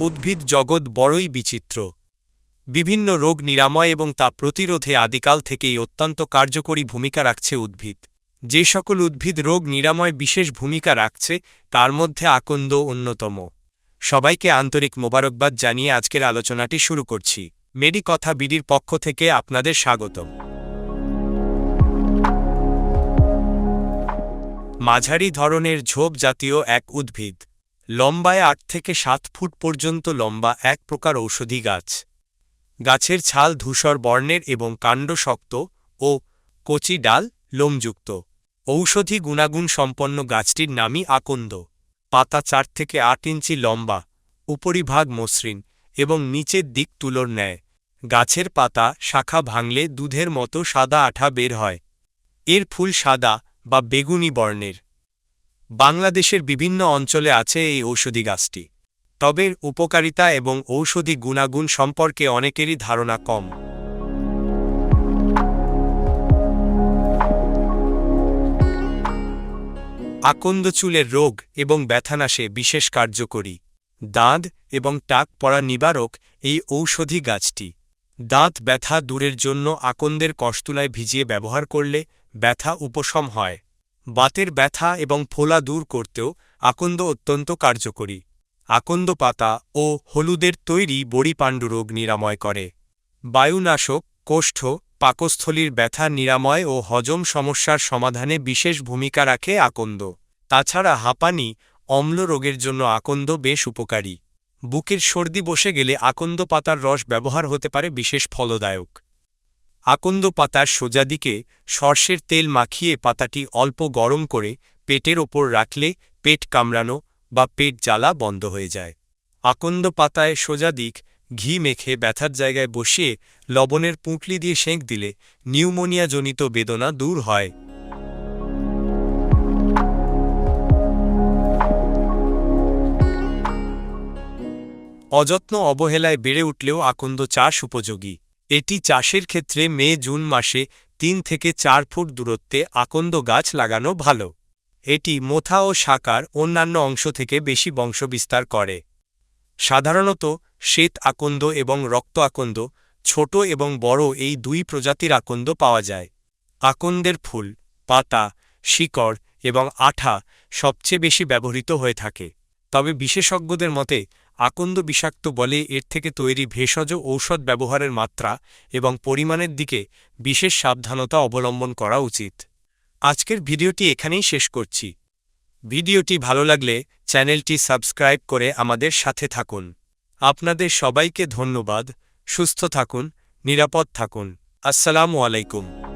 উদ্ভিদ জগৎ বড়ই বিচিত্র। বিভিন্ন রোগ নিরাময় এবং তা প্রতিরোধে আদিকাল থেকেই অত্যন্ত কার্যকরী ভূমিকা রাখছে উদ্ভিদ। যে সকল উদ্ভিদ রোগ নিরাময় বিশেষ ভূমিকা রাখছে, তার মধ্যে আকন্দ অন্যতম। সবাইকে আন্তরিক মোবারকবাদ জানিয়ে আজকের আলোচনাটি শুরু করছি। মেডি কথা বিডির পক্ষ থেকে আপনাদের স্বাগতম। মাঝারি ধরনের ঝোপ জাতীয় এক উদ্ভিদ। লম্বায় আট থেকে সাত ফুট পর্যন্ত লম্বা এক প্রকার ঔষধি গাছ। গাছের ছাল ধূসর বর্ণের এবং কাণ্ড শক্ত ও কচি ডাল লোমযুক্ত। ঔষধি গুণাগুণ সম্পন্ন গাছটির নামই আকন্দ। পাতা চার থেকে আট ইঞ্চি লম্বা, উপরিভাগ মসৃণ এবং নিচের দিক তুলোর ন্যায়। গাছের পাতা শাখা ভাঙলে দুধের মতো সাদা আঠা বের হয়। এর ফুল সাদা বা বেগুনি বর্ণের। বাংলাদেশের বিভিন্ন অঞ্চলে আছে এই ঔষধি গাছটি। তবে উপকারিতা এবং ঔষধি গুণাগুণ সম্পর্কে অনেকেরই ধারণা কম। আকন্দ চুলের রোগ এবং ব্যথানাশে বিশেষ কার্যকরী। দাঁত এবং টাক পড়া নিবারক এই ঔষধি গাছটি। দাঁত ব্যথা দূরের জন্য আকন্দের কষ্টুলায় ভিজিয়ে ব্যবহার করলে ব্যথা উপশম হয়। বাতের ব্যথা এবং ফোলা দূর করতেও আকন্দ অত্যন্ত কার্যকরী। আকন্দ পাতা ও হলুদের তৈরি বড়ি পাণ্ডুরোগ নিরাময় করে। বায়ুনাশক, কোষ্ঠ, পাকস্থলীর ব্যথা নিরাময় ও হজম সমস্যার সমাধানে বিশেষ ভূমিকা রাখে আকন্দ। তাছাড়া হাঁপানি, অম্ল রোগের জন্য আকন্দ বেশ উপকারী। বুকের সর্দি বসে গেলে আকন্দ পাতার রস ব্যবহার হতে পারে বিশেষ ফলদায়ক। আকন্দ পাতার সোজা দিকে সর্ষের তেল মাখিয়ে পাতাটি অল্প গরম করে পেটের ওপর রাখলে পেট কামড়ানো বা পেট জ্বালা বন্ধ হয়ে যায়। আকন্দ পাতায় সোজা দিক ঘি মেখে ব্যথার জায়গায় বসিয়ে লবণের পুঁটলি দিয়ে সেঁক দিলে নিউমোনিয়াজনিত বেদনা দূর হয়। অযত্ন অবহেলায় বেড়ে উঠলেও আকন্দ চাষ উপযোগী। এটি চাষের ক্ষেত্রে মে জুন মাসে তিন থেকে চার ফুট দূরত্বে আকন্দ গাছ লাগানো ভালো। এটি মোথা ও শাকার অন্যান্য অংশ থেকে বেশি বংশবিস্তার করে। সাধারণত শ্বেত আকন্দ এবং রক্ত আকন্দ, ছোট এবং বড় এই দুই প্রজাতির আকন্দ পাওয়া যায়। আকন্দের ফুল, পাতা, শিকড় এবং আঠা সবচেয়ে বেশি ব্যবহৃত হয়ে থাকে। তবে বিশেষজ্ঞদের মতে আকন্দ বিষাক্ত বলে এর থেকে তৈরি ভেষজ ঔষধ ব্যবহারের মাত্রা এবং পরিমাণের দিকে বিশেষ সাবধানতা অবলম্বন করা উচিত। আজকের ভিডিওটি এখানেই শেষ করছি। ভিডিওটি ভালো লাগলে চ্যানেলটি সাবস্ক্রাইব করে আমাদের সাথে থাকুন। আপনাদের সবাইকে ধন্যবাদ। সুস্থ থাকুন, নিরাপদ থাকুন। আসসালামু আলাইকুম।